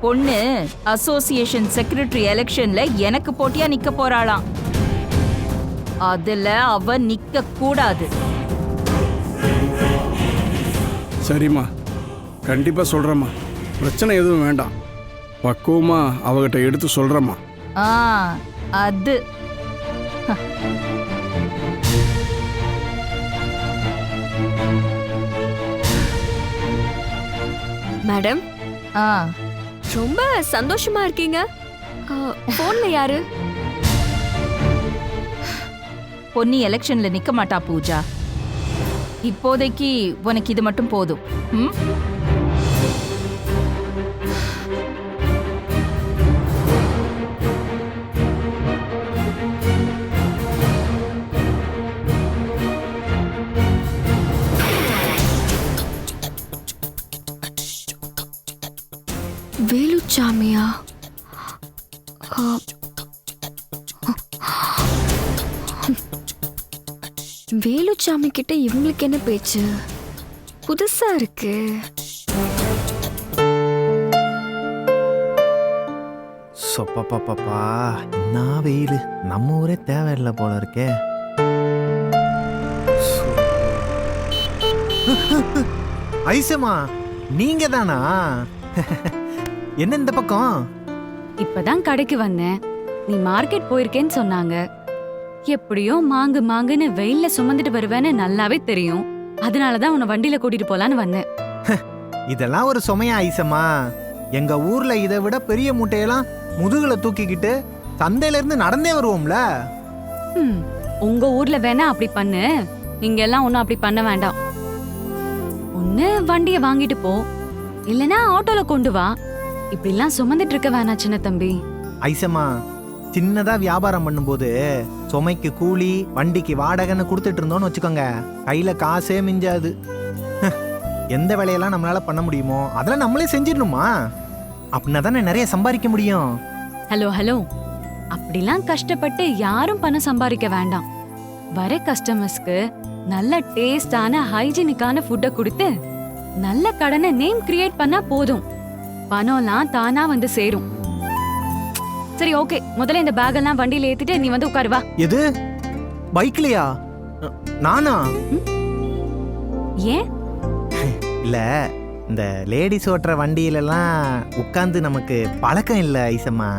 பொண்ணு association secretary எலெக்ஷன்ல எனக்கு போட்டியா நிக்க போறாளாம். அதுல அவ நிக்க கூடாது. சரிம்மா. கண்டிப்பாக சொல்கிறேம்மா பிரச்சனை எதுவும் வேண்டாம். பக்குவமாக அவகிட்ட எடுத்து சொல்கிறேம்மா ஆ அது. மேடம். ஆ. ரொம்ப சந்தோஷமா இருக்கீங்க. போன்ல யாரு? பொன்னி எலெக்ஷன்ல நிக்க மாட்டா பூஜா. இப்போதைக்கு உனக்கு இது மட்டும் போதும். ம்? கிட்ட இவங்களுக்கு என்ன பேச்சு? புதுசா இருக்கு. சொப்பப்பப்பா என்ன வெயில். நம்ம ஊரே தேவையில்லை போல இருக்கே. ஐசமா நீங்க தானா? என்ன இந்த பக்கம்? இப்பதான் கடைக்கு வந்தேன். நீ மார்க்கெட் போயிருக்கேன்னு சொன்னாங்க. எப்படியோ மாங்கு மாங்குன்னு வெயில்ல சுமந்துட்டு வருவேன்னு நல்லாவே தெரியும். அதனாலதான் உன்னை வண்டியில கூட்டிட்டு போலான்னு வந்தேன். இதெல்லாம் ஒரு சுமையா ஐசம்மா. எங்க ஊர்ல இதை விட பெரிய மூட்டையெல்லாம் முதுகுல தூக்கிக்கிட்டு சந்தையில இருந்து நடந்தே வருவோம்ல. ஹம், உங்க ஊர்ல வேணா அப்படி பண்ணு. இங்க எல்லாம் ஒன்னும் அப்படி பண்ண வேண்டாம். ஒண்ணு வண்டிய வாங்கிட்டு போ. இல்லனா ஆட்டோல கொண்டு வா. இப்படிலாம் சுமந்துட்டு இருக்க வேணாம் சின்ன தம்பி. ஐசம்மா சின்னதா வியாபாரம் பண்ணும்போது சுமைக்கு கூலி வண்டிக்கு வாடகைன்னு கொடுத்துட்டு இருந்தோம்னு வச்சுக்கோங்க. கையில காசே மிஞ்சாது. எந்த வேலையெல்லாம் நம்மளால பண்ண முடியுமோ அதெல்லாம் நம்மளே செஞ்சிடணுமா? அப்படின்னா தானே நிறைய சம்பாதிக்க முடியும். Hello hello. அப்படிலாம் கஷ்டப்பட்டு யாரும் பணம் சம்பாதிக்க வேண்டாம். வர கஸ்டமர்ஸ்க்கு நல்ல டேஸ்டான ஹைஜீனிக்கான ஃபுட்டை கொடுத்து நல்ல கடனை நேம் கிரியேட் பண்ணா போதும். பணம்லாம் தானா வந்து சேரும். சரி ஓகே முதல்ல இந்த பேக் எல்லாம் வண்டியில ஏத்திட்டு நீ வந்து உட்காரு வா. எது? பைக்லயா நானா? ஏன்? இல்ல இந்த லேடிஸ் ஓட்டுற வண்டியிலலாம் உட்காந்து நமக்கு பழக்கம் இல்ல ஐசம்மா.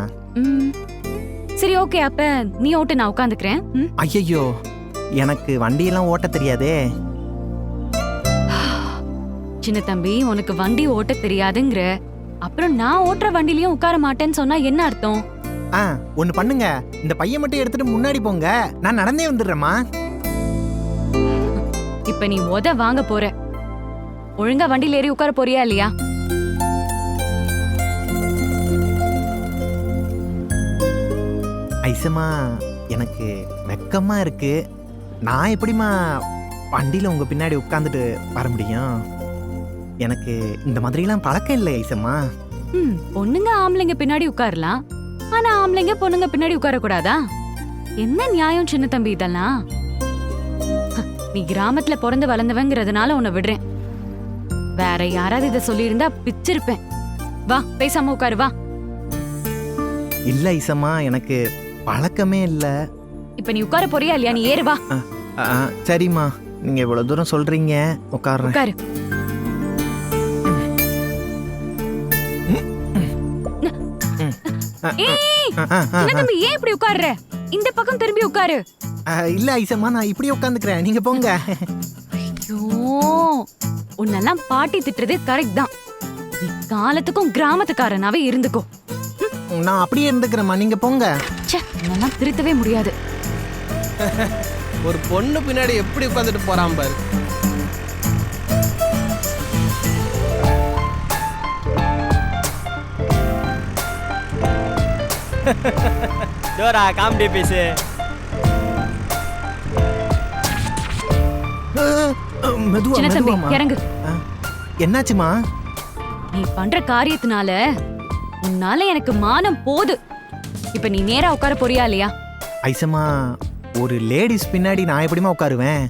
சரி ஓகே அப்ப நீ ஓட்டு நான் உட்காந்துக்கிறேன்? ஐயையோ எனக்கு வண்டியெல்லாம் ஓட்ட தெரியாதே. சின்ன தம்பி உனக்கு வண்டி ஓட்ட தெரியாதுங்கிற. அப்புறம் நான் ஓட்டுற வண்டிலயும் உட்கார மாட்டேன்னு சொன்னா என்ன அர்த்தம்? ஆ ஒன்னு பண்ணுங்க. இந்த பையன் மட்டும் எடுத்துட்டு முன்னாடி போங்க. நான் நடந்தே வந்துடுறேம்மா. இப்ப நீ உத வாங்க போற. ஒழுங்கா வண்டியில ஏறி உட்கார போறியா இல்லையா? ஐசம்மா எனக்கு வெக்கமா இருக்கு. நான் எப்படிம்மா வண்டியில உங்க பின்னாடி உட்காந்துட்டு வர முடியும்? எனக்கு இந்த மாதிரிலாம் பழக்கம் இல்லை ஐசம்மா. ம் பொண்ணுங்க ஆம்பளைங்க பின்னாடி உட்காரலாம். ஆனா ஆம்பளைங்க பொண்ணுங்க பின்னாடி உட்கார கூடாதா என்ன நியாயம் சின்ன தம்பி இதெல்லாம்? நீ கிராமத்துல பிறந்து வளர்ந்தவங்கிறதுனால உன்னை விடுறேன். வேற யாராவது இத சொல்லியிருந்தா பிச்சிருப்பேன். வா பேசாம உட்காரு வா. இல்ல ஐசம்மா எனக்கு பழக்கமே இல்லை. இப்ப நீ உட்கார போறியா இல்லையா? நீ ஏறு வா. சரிம்மா. நீங்க இவ்வளவு தூரம் சொல்றீங்க. உட்கார்றேன். உட்காரு. ஏய் தம்பி ஏன் இப்படி உட்கார்ற? இந்த பக்கம் திரும்பி உட்காரு. இல்ல ஐசம்மா நான் இப்படியே உட்காந்துக்கிறேன் நீங்க போங்க. ஐயோ உன்னெல்லாம் பாட்டி திட்டுறது கரெக்ட் தான். நீ காலத்துக்கும் கிராமத்துக்காரனாவே இருந்துக்கோ. நான் அப்படியே இருந்துக்கிறேம்மா. நீங்க போங்க. ச்சே உன்னெல்லாம் திருத்தவே முடியாது. ஒரு பொண்ணு பின்னாடி எப்படி உட்காந்துட்டு போறான் பாரு. டோரா காமெடி பீஸு சின்ன தம்பி. இறங்கு. என்னாச்சுமா நீ பண்ற காரியத்தினால உன்னால எனக்கு மானம் போது. இப்ப நீ நேரா உட்கார போறியா இல்லையா? ஐசம்மா ஒரு லேடிஸ் பின்னாடி நான் எப்படிமா உட்காருவேன்?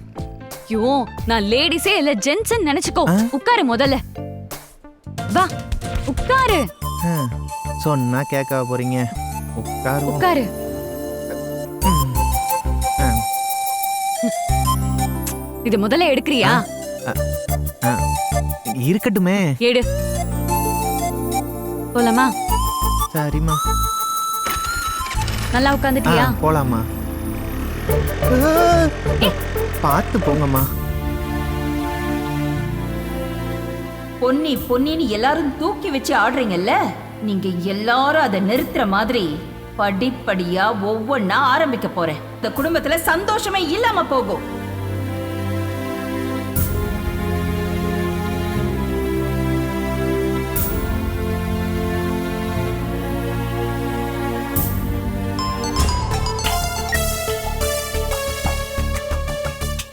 ஐயோ நான் லேடிஸே இல்ல ஜென்ஸ் நினைச்சுக்கோ? உட்காரு முதல்ல. வா உட்காரு. சொன்னா கேட்க போறீங்க? உட்காருவோம். உட்காரு. இது முதல்ல எடுக்கிறியா? ஆ. இருக்கட்டுமே. எடு. போலாமா? சரிம்மா. நல்லா உட்காந்துட்டியா? போலாமா பார்த்து போங்கம்மா. பொன்னி பொன்னின்னு எல்லாரும் தூக்கி வச்சு ஆடுறீங்கல்ல? நீங்க எல்லாரும் அதை நிறுத்துற மாதிரி படிப்படியா ஒவ்வொன்னா ஆரம்பிக்க போறேன். இந்த குடும்பத்துல சந்தோஷமே இல்லாம போகும்.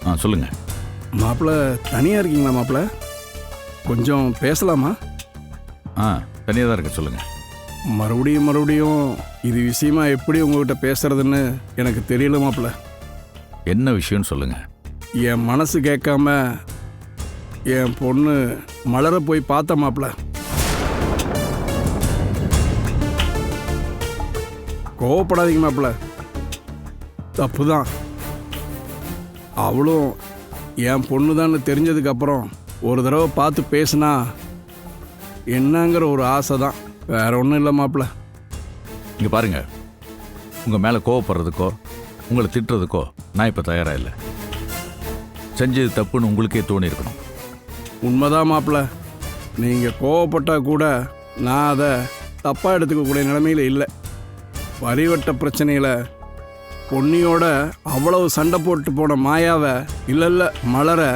ஆ சொல்லுங்க. மாப்பிள்ளை தனியாக இருக்கீங்களா மாப்பிள்ளை கொஞ்சம் பேசலாமா? ஆ. தனியாக தான் இருக்க சொல்லுங்க. மறுபடியும் மறுபடியும் இது விஷயமா எப்படி உங்ககிட்ட பேசுறதுன்னு எனக்கு தெரியல மாப்பிள்ளை. என்ன விஷயம்னு சொல்லுங்க. என் மனசு கேட்காம என் பொண்ணு மலர போய் பார்த்த மாப்பிள்ள. கோவப்படாதீங்க மாப்பிள்ள. தப்பு தான் அவளும் என் பொண்ணு தான் தெரிஞ்சதுக்கு அப்புறம் ஒரு தடவை பார்த்து பேசுனா என்னங்கிற ஒரு ஆசை தான். வேற ஒன்றும் இல்லை மாப்பிள்ள இங்கே பாருங்க. உங்கள் மேலே கோவப்படுறதுக்கோ உங்களை திட்டுறதுக்கோ நான் இப்போ தயாராக இல்லை. செஞ்சது தப்புன்னு உங்களுக்கே தோணி இருக்கணும். உண்மைதான் மாப்பிள்ள நீங்கள் கோவப்பட்டா கூட நான் அதை தப்பாக எடுத்துக்கக்கூடிய நிலைமையில் இல்லை. வரிவட்ட பிரச்சனையில் பொன்னியோட அவ்வளவு சண்டை போட்டு போன மாயாவை இல்லை இல்லை மலரை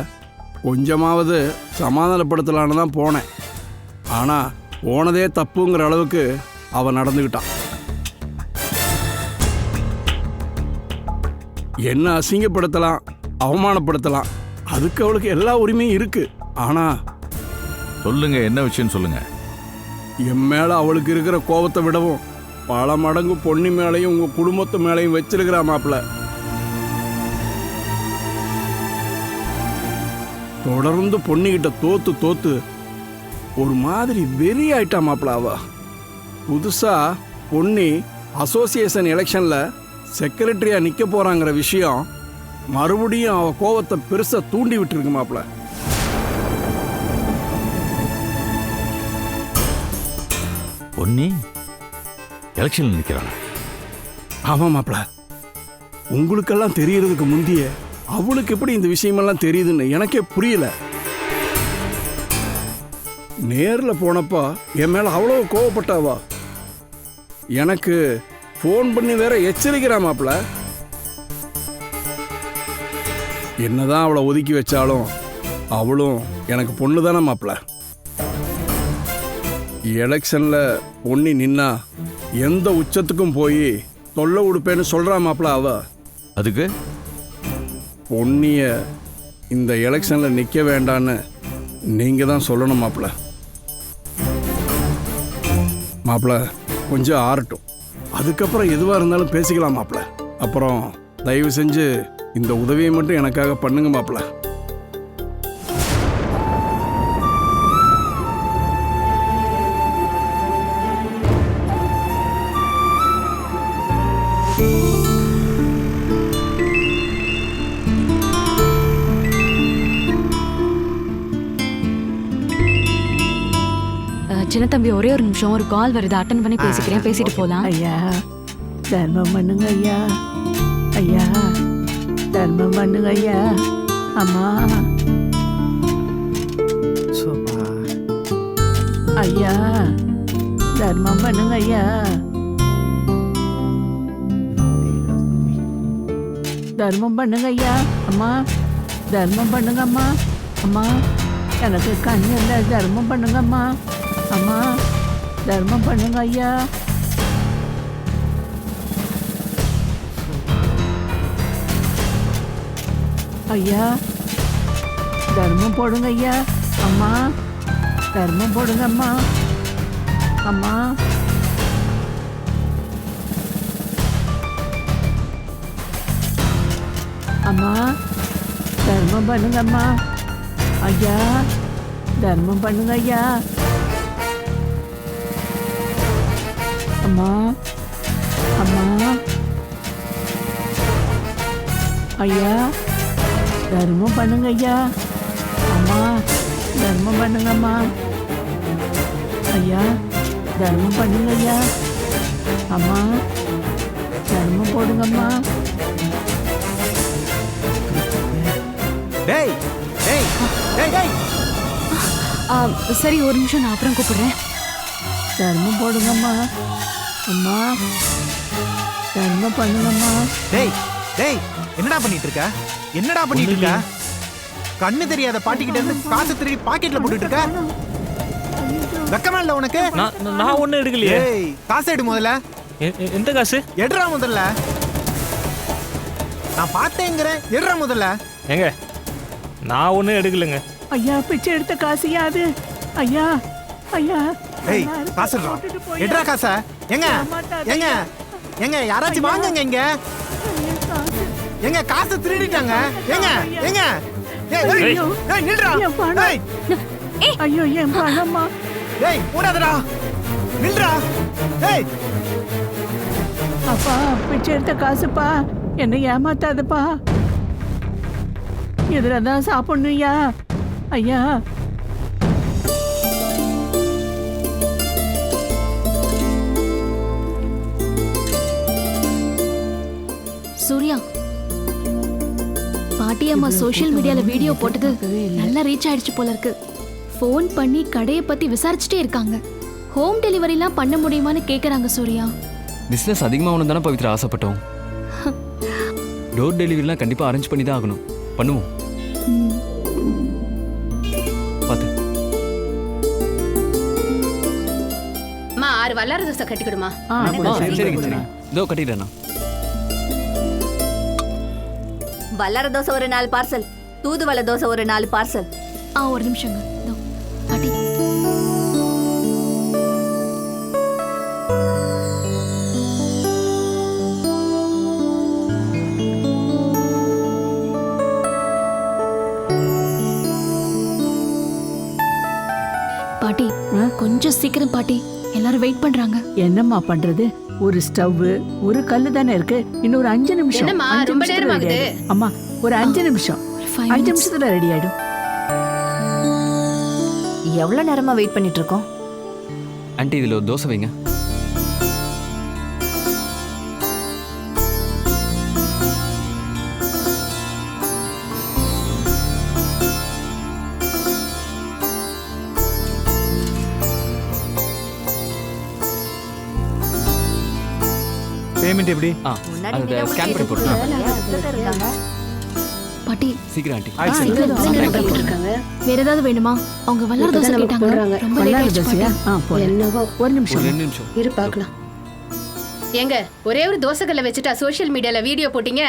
கொஞ்சமாவது சமாதானப்படுத்தலான்னு தான் போனேன். ஆனால் போனதே தப்புங்கிற அளவுக்கு அவள் நடந்துக்கிட்டான் என்ன அசிங்கப்படுத்தலாம் அவமானப்படுத்தலாம் அதுக்கு அவளுக்கு எல்லா உரிமையும் இருக்கு. ஆனால் சொல்லுங்க என்ன விஷயம்னு சொல்லுங்க. என் மேல அவளுக்கு இருக்கிற கோபத்தை விடவும் பல மடங்கு பொன்னி மேலையும் உங்க குடும்பத்து மேலையும் வச்சிருக்கிறா மாப்பிள தொடர்ந்து பொன்னிக்கிட்ட தோத்து தோத்து ஒரு மாதிரி வெறி ஆயிட்டா மாப்பிள அவ புதுசா பொன்னி அசோசியேஷன் எலெக்ஷன்ல செக்ரட்டரியா நிக்க போறாங்கிற விஷயம் மறுபடியும் அவ கோவத்தை பெருசா தூண்டி விட்டுருக்கு மாப்பிள. பொன்னி எலெக்ஷனில் நிற்கிறாங்க ஆமா மாப்பிள. உங்களுக்கெல்லாம் தெரியறதுக்கு முந்திய அவளுக்கு எப்படி இந்த விஷயமெல்லாம் தெரியுதுன்னு எனக்கே புரியல. நேர்ல போனப்போ என் மேல அவ்வளோ கோவப்பட்டாவா? எனக்கு ஃபோன் பண்ணி வேற எச்சரிக்கிறா மாப்பிள. என்னதான் அவளை ஒதுக்கி வச்சாலும் அவளும் எனக்கு பொண்ணு தானே மாப்பிள. எலெக்ஷன்ல பொண்ணி நின்னா எந்த உச்சத்துக்கும் போய் தொல்லை கொடுப்பேன்னு சொல்றா மாப்பிள அவ. அதுக்கு? பொன்னிய இந்த எலெக்ஷன்ல நிக்க வேண்டான்னு நீங்க தான் சொல்லணும் மாப்பிள. மாப்பிள கொஞ்சம் ஆறட்டும். அதுக்கப்புறம் எதுவாக இருந்தாலும் பேசிக்கலாம் மாப்பிள. அப்புறம் தயவு செஞ்சு இந்த உதவியை மட்டும் எனக்காக பண்ணுங்க மாப்பிள. சின்ன தம்பி ஒரே ஒரு நிமிஷம் ஒரு கால் வருது. அட்டன் பண்ணி பேசிக்கிறேன். பேசிட்டு போலாம். ஐயா தர்மம் பண்ணுங்க ஐயா. ஐயா தர்மம் பண்ணுங்க ஐயா. அம்மா. ஐயா தர்மம் பண்ணுங்க ஐயா. தர்மம் பண்ணுங்க ஐயா. அம்மா தர்மம் பண்ணுங்க அம்மா. அம்மா எனக்கு கண் இல்லை. தர்மம் பண்ணுங்க அம்மா. அம்மா தர்மம் பண்ணுங்க ஐயா. ஐயா தர்மம் போடுங்க ஐயா. அம்மா தர்மம் போடுங்க அம்மா. அம்மா. அம்மா தர்மம் பண்ணுங்க அம்மா. ஐயா தர்மம் பண்ணுங்க ஐயா. அம்மா. அம்மா. ஐயா தர்மம் பண்ணுங்க ஐயா. அம்மா தர்மம் பண்ணுங்கம்மா ஐயா தர்மம் பண்ணுங்க ஐயா. அம்மா தர்மம் போடுங்கம்மா டேய் டேய் டேய் டேய். ஆ, சரி ஒரு நிமிஷம் நான் அப்புறம் கூப்பிடுறேன். தர்மம் போடுங்கம்மா. அம்மா தர்மம் பண்ணுங்கம்மா. டேய் டேய் என்னடா பண்ணிட்டு இருக்க என்னடா பண்ணிட்டு இருக்க கண்ணு தெரியாத பாட்டிக்கிட்ட இருந்து காசு திருடி பாக்கெட்ல போட்டுட்டு இருக்க? வெக்கமா இல்ல உனக்கு? நான் நான் ஒன்றும் எடுக்கலையே. ஏய் காசு எடு முதல்ல. எந்த காசு? எடுறா முதல்ல. நான் பார்த்தேங்கிறேன் எடுறா முதல்ல. ஏங்க நான் ஒன்றும் எடுக்கலைங்க. ஐயா பிச்சை எடுத்த காசியா அது ஐயா ஐயா ஏய் நல்லா இருக்கு. காசு. எங்க. எங்க? எங்க? யாராச்சும் வாங்குங்க இங்க. எங்க? காசு திருடிட்டாங்க. எங்க? எங்க? ஏய், ஏய், ஐயோ. ஏய், நில்றா. பணம். ஏய். ஐயோ என் பணம்மா ஏய் ஓடாதடா நில்றா. ஏய். அப்பா பிச்சை எடுத்த காசுப்பா. என்னை ஏமாத்தாதப்பா. இதுல தான் சாப்பிடணும்யா ஐயா சூர்யா பாட்டி அம்மா சோஷியல் மீடியால வீடியோ போட்டது நல்லா ரீச் ஆயிடுச்சு போல இருக்கு. ஃபோன் பண்ணி கடையை பத்தி விசாரிச்சுட்டே இருக்காங்க. ஹோம் டெலிவரிலாம் பண்ண முடியுமான்னு கேக்குறாங்க சூர்யா. பிஸ்னஸ் அதிகமாகணும் தானே பவித்ரா ஆசைப்பட்டோம். டோர் டெலிவரிலாம் கண்டிப்பாக அரேஞ்ச் பண்ணி தான் ஆகணும். பண்ணுவோம். ம், பார்த்து. அம்மா ஆறு வல்லார தோசை கட்டி கொடுமா. இதோ கட்டிடுறேண்ணா வல்லார தோசை ஒரு நாலு பார்சல். தூதுவளை தோசை ஒரு நாலு பார்சல். ஆ ஒரு நிமிஷங்க. இதோ பாட்டி. பாட்டி ஆ? கொஞ்சம் சீக்கிரம் பாட்டி. எல்லாரும் வெயிட் பண்றாங்க. என்னம்மா பண்றது? ஒரு ஸ்டவ் ஒரு கல்லு தானே இருக்கு. இன்னொரு அஞ்சு நிமிஷம். அஞ்சு ரொம்ப நிமிஷத்துல நேரம் ready ஆகுது. அம்மா ஒரு அஞ்சு நிமிஷம். ஃபைவ் அஞ்சு நிமிஷத்துல ரெடி ஆயிடும். எவ்வளவு நேரமா வெயிட் பண்ணிட்டு இருக்கோம்? ஆண்டி இதில் ஒரு தோசை வைங்க. பேமெண்ட் எப்படி? ஆ. அதை ஸ்கேன் பண்ணி போட்டு பாட்டி. சீக்கிரம் ஆண்டி. வேற ஏதாவது வேணுமா? அவங்க வல்லார தோசை கேட்டாங்க. ரொம்ப லேட் தோசையா. ஆ போதும். ஒரு ஒரு நிமிஷம். ரெண்டு நிமிஷம். இரு பார்க்கலாம். ஏங்க ஒரே ஒரு தோசைக்கல்ல வச்சுட்டா சோஷியல் மீடியால வீடியோ போட்டீங்க?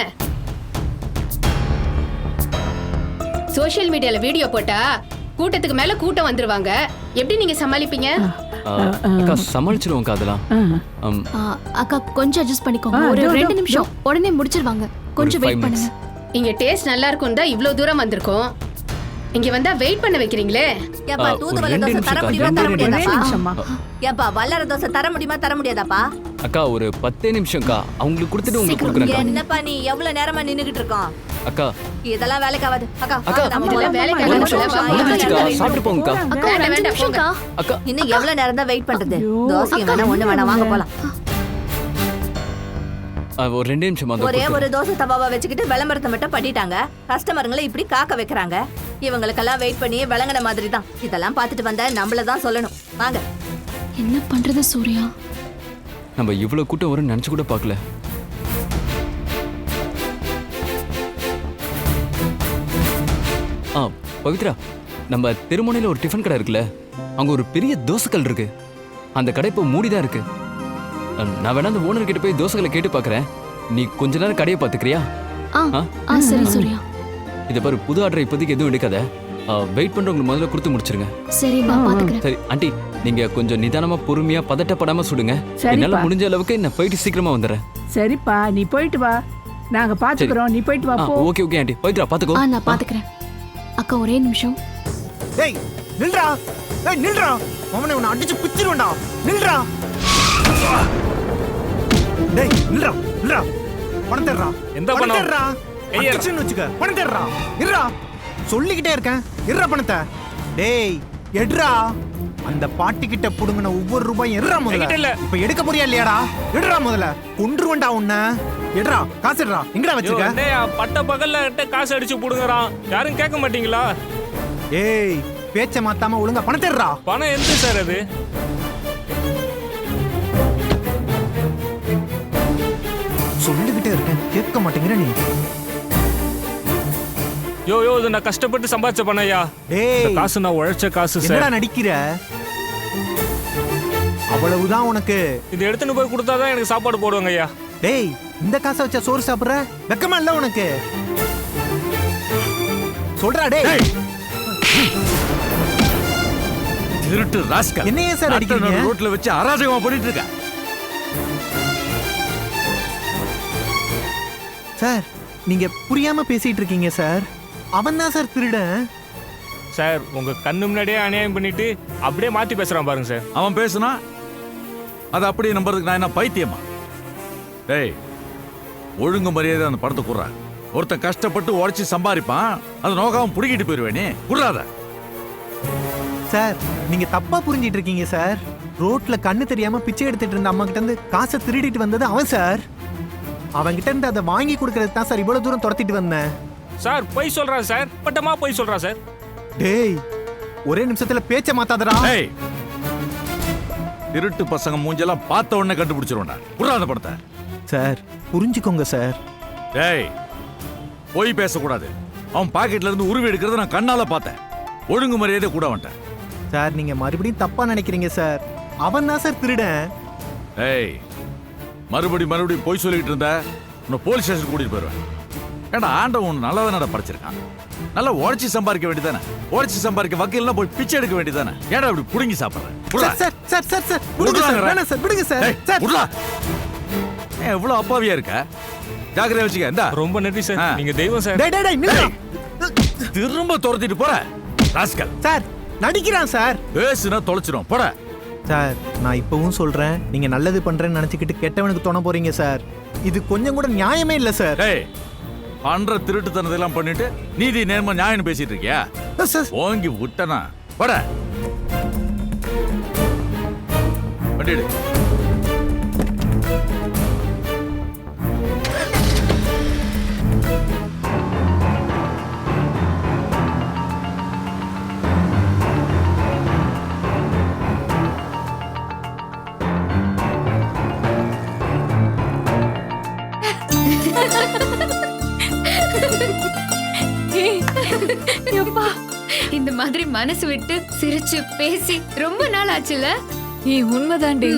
சோஷியல் மீடியால வீடியோ போட்டா கூட்டத்துக்கு மேல கூட்டம் வந்துருவாங்க. எப்படி நீங்க சமாளிப்பீங்க? அக்கா சமாளிச்சிருவோம்க்கா அதெல்லாம். ஆ. அக்கா கொஞ்சம் அட்ஜஸ்ட் பண்ணிக்கோங்க. ஆ, ஒரு இதோ, ரெண்டு இதோ, நிமிஷம் உடனே முடிச்சிருவாங்க. கொஞ்சம் five வெயிட் பண்ணுங்க. இங்க டேஸ்ட் நல்லா இருக்கும் தான் இவ்ளோ தூரம் வந்திருக்கோம். இங்க வந்தா வெயிட் பண்ண வைக்கிறீங்களே? ஏப்பா ஆ, ஒரு தூதுவளை ரெண்டு தோசை தர நிமிஷம் முடியுமா தர ரெண்டு ஒரே முடியாதாப்பா நிமிஷம்மா. ஏப்பா வல்லார தோசை தர முடியுமா தர முடியாதாப்பா? அக்கா ஒரு பத்தே நிமிஷம்க்கா அவங்களுக்கு கொடுத்துட்டு உங்களுக்கு கொடுக்குறேன்க்கா என்னப்பா நீ? எவ்வளவு நேரமா நின்னுகிட்டு இருக்கோம்? அக்கா. இதெல்லாம் வேலைக்கு ஆகாது. அக்கா அக்கா. வேலைக்கு ஒரு ஆகாது. சாப்பிட்டு போங்கக்கா. அக்கா ஒரு வேண்டாம், நிமிஷம்க்கா அக்கா. இன்னும் எவ்வளவு நேரம் தான் வெயிட் பண்றது. தோசையும் வேணாம் ஒண்ணு வேணாம் வாங்க போலாம். ஒரு ரெண்டே நிமிஷம் வந்து ஒரே ஒரு தோசை தவாவை வச்சுக்கிட்டு விளம்பரத்தை மட்டும் பண்ணிட்டாங்க. கஸ்டமருங்களை இப்படி காக்க வைக்கிறாங்க. இவங்களுக்கெல்லாம் வெயிட் பண்ணி விளங்குன மாதிரி தான். இதெல்லாம் பார்த்துட்டு வந்தா நம்மள தான் சொல்லணும். வாங்க. என்ன பண்றது சூர்யா? நம்ம இவ்வளோ கூட்டம் வரும்னு நினச்சி கூட பார்க்கல. பவித்ரா நம்ம திருமுனையில் ஒரு டிஃபன் கடை இருக்குல்ல அங்கே ஒரு பெரிய தோசைக்கல் இருக்கு. அந்த கடை இப்போ மூடி தான் இருக்கு நான் வேணா அந்த ஓனர் கிட்ட போய் தோசைகளை கேட்டு பார்க்குறேன். நீ கொஞ்ச நேரம் கடையை பார்த்துக்கிறியா? ஆ ஆ? ஆ சரி சூர்யா. இதை பாரு புது ஆர்டர் இப்போதைக்கு எதுவும் எடுக்காத. வெயிட் பண்ணுறவங்களுக்கு முதல்ல கொடுத்து முடிச்சிருங்க. சரி நான் பாத்துக்கிறேன் சரி ஆண்டி நீங்க கொஞ்சம் நிதானமா பொறுமையா பதட்டப்படாம சுடுங்க. என்னால முடிஞ்ச அளவுக்கு நான் போயிட்டு சீக்கிரமா வந்துடுறேன். சரிப்பா நீ போயிட்டு வா. நாங்க பாத்துக்கிறோம் நீ போயிட்டு வா ஓகே ஓகே ஆண்டி. பவித்ரா பாத்துக்கோ ஆ நான் பாத்துக்கிறேன் அக்கா ஒரே நிமிஷம். டேய் நில்றா. டேய் நில்றா. அவனை உன்னை அடிச்சு பிச்சிருவேன்டா நில்றா. டேய் இல்லடா இல்லடா பணம் தர்றா எந்த பணம்? தர்றா. அடிச்சுன்னு வச்சுக்க. பணம் தர்றா இருடா சொல்லிக்கிட்டே இருக்கேன். இருடா பணத்தை. டேய் எடுறா. அந்த பாட்டி கிட்ட புடுங்கின ஒவ்வொரு ரூபாயும் எடுறா இல்ல. முதல்ல இப்ப எடுக்க போறியா இல்லையாடா? எடுறா முதல்ல. கொன்றுவண்டா உன்ன. எடுறா காசு எடுறா எங்கடா வச்சிருக்க? பட்ட பகல்ல காசு அடிச்சு புடுங்குறான். யாரும் கேட்க மாட்டீங்களா? ஏய் பேச்ச மாத்தாம ஒழுங்கா பணத்தை எடுறா பணம் எந்த சார் அது? சொல்லிக்கிட்டே இருக்கேன். கேட்க மாட்டேங்கிற நீ. யோ யோ இது நான் கஷ்டப்பட்டு சம்பாதிச்ச இந்த காசு நான் உழைச்ச காசு என்னடா சார். நடிக்கிற? அவ்வளவுதான் உனக்கு. இது எடுத்துன்னு போய் கொடுத்தாதான் எனக்கு சாப்பாடு போடுவாங்க ஐயா. டேய் இந்த காசை வச்சா சோறு சாப்பிடுற? வெக்கமா இல்ல உனக்கு? சொல்றா டேய். திருட்டு ராஸ்கல். என்னையே சார் அடிக்கிறீங்க? ரோட்ல வச்சு அராஜகமா பண்ணிட்டு இருக்க. சார் நீங்க புரியாம பேசிட்டு இருக்கீங்க சார். அவன் தான் சார் திருடன். சார் உங்க கண்ணு முன்னாடியே அநியாயம் பண்ணிட்டு அப்படியே மாத்தி பேசுறான் பாருங்க சார். அவன் பேசுனா அதை அப்படியே நம்புறதுக்கு நான் என்ன பைத்தியமா? டேய் ஒழுங்கு மரியாதை அந்த படத்தை குடுறா. ஒருத்தன் கஷ்டப்பட்டு உழைச்சி சம்பாதிப்பான் அது நோக்காம புடுங்கிட்டு போயிருவேனே குடுறாத. சார் நீங்க தப்பா புரிஞ்சிட்டு இருக்கீங்க சார். ரோட்ல கண்ணு தெரியாம பிச்சை எடுத்துட்டு இருந்த அம்மா கிட்ட இருந்து காசை திருடிட்டு வந்தது அவன் சார். அவன்கிட்ட இருந்து அதை வாங்கி கொடுக்கறது தான் சார் இவ்வளவு தூரம் துரத்திட்டு வந்தேன். சார் பொய் சொல்றான் சார். பட்டமா பொய் சொல்றான் சார். டேய் ஒரே நிமிஷத்துல பேச்ச மாத்தாதடா. ஏய் திருட்டு பசங்க மூஞ்செல்லாம் பார்த்த உடனே கண்டுபிடிச்சிருவேன்டா. குடுறா அந்த படத்தை. சார் புரிஞ்சுக்கோங்க சார். டேய் போய் பேசக்கூடாது. அவன் பாக்கெட்ல இருந்து உருவி எடுக்கிறத நான் கண்ணால பார்த்தேன். ஒழுங்கு மரியாதை கூட வந்துட்டேன் சார் நீங்க மறுபடியும் தப்பா நினைக்கிறீங்க சார். அவன் தான் சார் திருடன். ஏய் மறுபடி மறுபடியும் போய் சொல்லிட்டு இருந்த உன்னை போலீஸ் ஸ்டேஷன் கூட்டிட்டு போயிடுவேன் ஏண்டா ஆண்டவன் உன்னை நல்லா தானடா படிச்சிருக்கான்? நல்லா உழைச்சி சம்பாதிக்க வேண்டியதானே உழைச்சி சம்பாதிக்க வக்கீல்னா போய் பிச்சை எடுக்க வேண்டியதானே ஏன்டா இப்படி புடுங்கி சாப்பிடுறேன் sir sir sir sir sir விடுங்க சார் வேணாம் சார் விடுங்க சார். சார். ஏன் எவ்வளவு அப்பாவியா இருக்க? ஜாக்கிரதை வச்சுக்க இந்தா. ரொம்ப நன்றி சார். நீங்க தெய்வம் சார். டேய் டேய் டேய். திரும்ப துரத்திட்டு போற. ராஸ்கல். சார் நடிக்கிறான் சார். பேசுனா தொலைச்சிரும். போட. சார் நான் இப்பவும் சொல்றேன். நீங்க நல்லது பண்றேன்னு நினைச்சுக்கிட்டு கெட்டவனுக்கு தோண போறீங்க சார். இது கொஞ்சம் கூட நியாயமே இல்ல சார். டேய் பண்ற திருட்டுத்தனதெல்லாம் பண்ணிட்டு நீதி நேர்ம நியாயம் பேசிட்டு இருக்கியா? ஓங்கி விட்டனா? போட வண்டி மாதிரி மனசு விட்டு சிரிச்சு பேசி ரொம்ப நாள் ஆச்சுல ஏய் உண்மைதாண்டி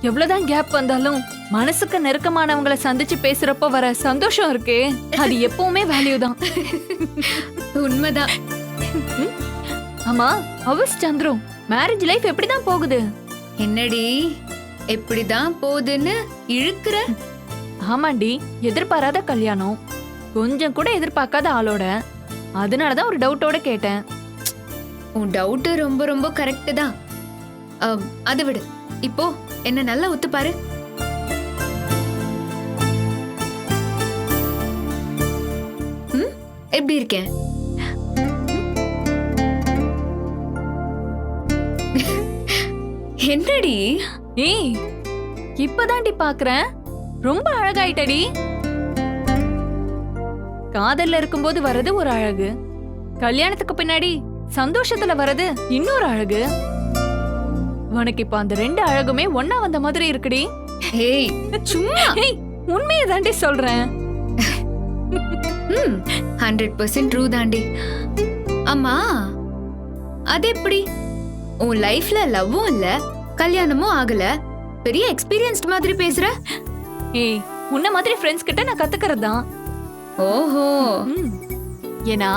எவ்வளவுதான் கேப் வந்தாலும் மனசுக்கு நெருக்கமானவங்கள சந்திச்சு பேசுறப்போ வர சந்தோஷம் இருக்கே. அது எப்பவுமே வேல்யூ தான். உண்மைதான். ஆமா அவஸ் சந்துரு மேரேஜ் லைஃப் எப்படிதான் போகுது? என்னடி? எப்படிதான் போகுதுன்னு இழுக்கிற? ஆமாண்டி எதிர்பாராத கல்யாணம். கொஞ்சம் கூட எதிர்பார்க்காத ஆளோட. அதனாலதான் ஒரு டவுட்டோட கேட்டேன். உன் டவுட் ரொம்ப ரொம்ப கரெக்ட் தான். அது விடு. இப்போ என்ன நல்லா ஒத்து பாரு. ம், எப்படி இருக்கேன் என்னடி? ஏய் இப்பதாண்டி பாக்குறேன். ரொம்ப அழகாயிட்டடி. காதல்ல இருக்கும்போது வர்றது ஒரு அழகு. கல்யாணத்துக்கு பின்னாடி சந்தோஷத்துல வர்றது இன்னொரு அழகு. உனக்கு இப்ப அந்த ரெண்டு அழகுமே ஒன்னா வந்த மாதிரி இருக்குடி. ஏய் சும்மா. ஏய் உண்மையை தாண்டி சொல்றேன். ம் ஹண்ட்ரட் பர்சன்ட் ட்ரூ தாண்டி. அம்மா அது எப்படி? உன் லைஃப்ல லவ்வும் இல்ல கல்யாணமும் ஆகல. பெரிய எக்ஸ்பீரியன்ஸ்ட் மாதிரி பேசுற? ஏய் உன்ன மாதிரி ஃப்ரெண்ட்ஸ் கிட்ட நான் கத்துக்கிறது தான் ஓஹோ ஏன்னா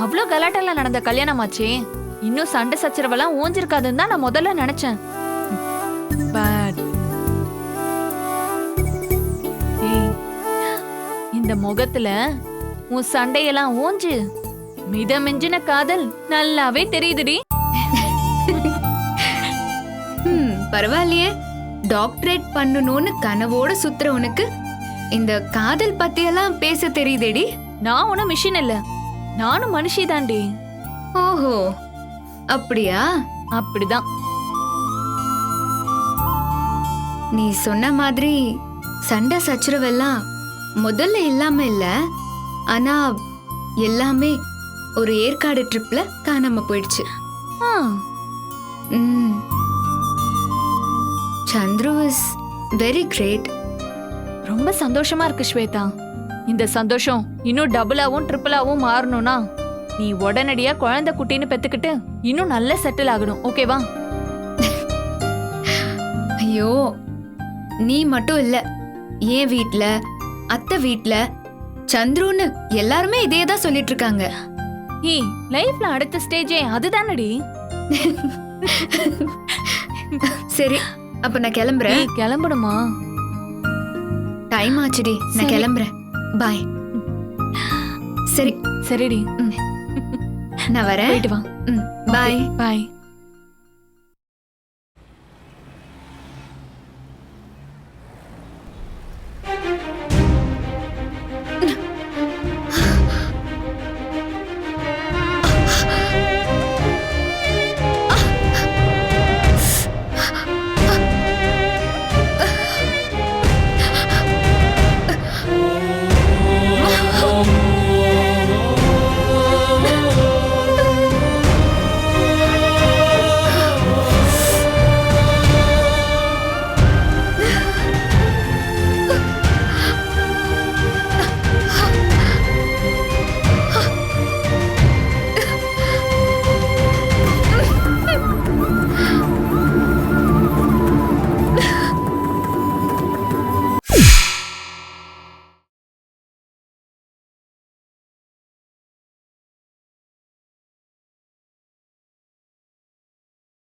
அவ்வளோ கலாட்டெல்லாம் நடந்த கல்யாணமாச்சே. இன்னும் சண்டை சச்சரவெல்லாம் ஓஞ்சிருக்காதுன்னு தான் நான் முதல்ல நினைச்சேன். இந்த முகத்துல உன் சண்டையெல்லாம் ஓஞ்சு மிதமிஞ்சின காதல் நல்லாவே தெரியுதுடி. பரவாயில்லையே. டாக்டரேட் பண்ணணும்னு கனவோட சுத்துற உனக்கு. இந்த காதல் பத்தியெல்லாம் பேச தெரியுதேடி. நான் ஒன்றும் மிஷின் இல்ல. நானும் மனுஷி தாண்டி. ஓஹோ. அப்படியா? அப்படிதான். நீ சொன்ன மாதிரி சண்டை சச்சரவெல்லாம் முதல்ல இல்லாம இல்ல. ஆனா எல்லாமே ஒரு ஏற்காடு ட்ரிப்ல காணாம போயிடுச்சு. சந்துரு இஸ் வெரி கிரேட் ரொம்ப சந்தோஷமா இருக்கு ஸ்வேதா. இந்த சந்தோஷம் இன்னும் டபுளாவும் ட்ரிபிளாவும் மாறணும்னா நீ உடனடியா குழந்தை குட்டின்னு பெத்துக்கிட்டு இன்னும் நல்ல செட்டில் ஆகணும் ஓகேவா ஐயோ நீ மட்டும் இல்ல. என் வீட்ல அத்தை வீட்ல சந்துருன்னு எல்லாருமே இதே தான் சொல்லிட்டு இருக்காங்க ஏய் லைஃப்ல அடுத்த ஸ்டேஜே அதுதானடி? சரி அப்ப நான் கிளம்புறேன். கிளம்பணுமா டைம் ஆச்சுடி நான். கிளம்புறேன். பாய் சரி சரிடி நான் வரேன். வா. பாய் பாய்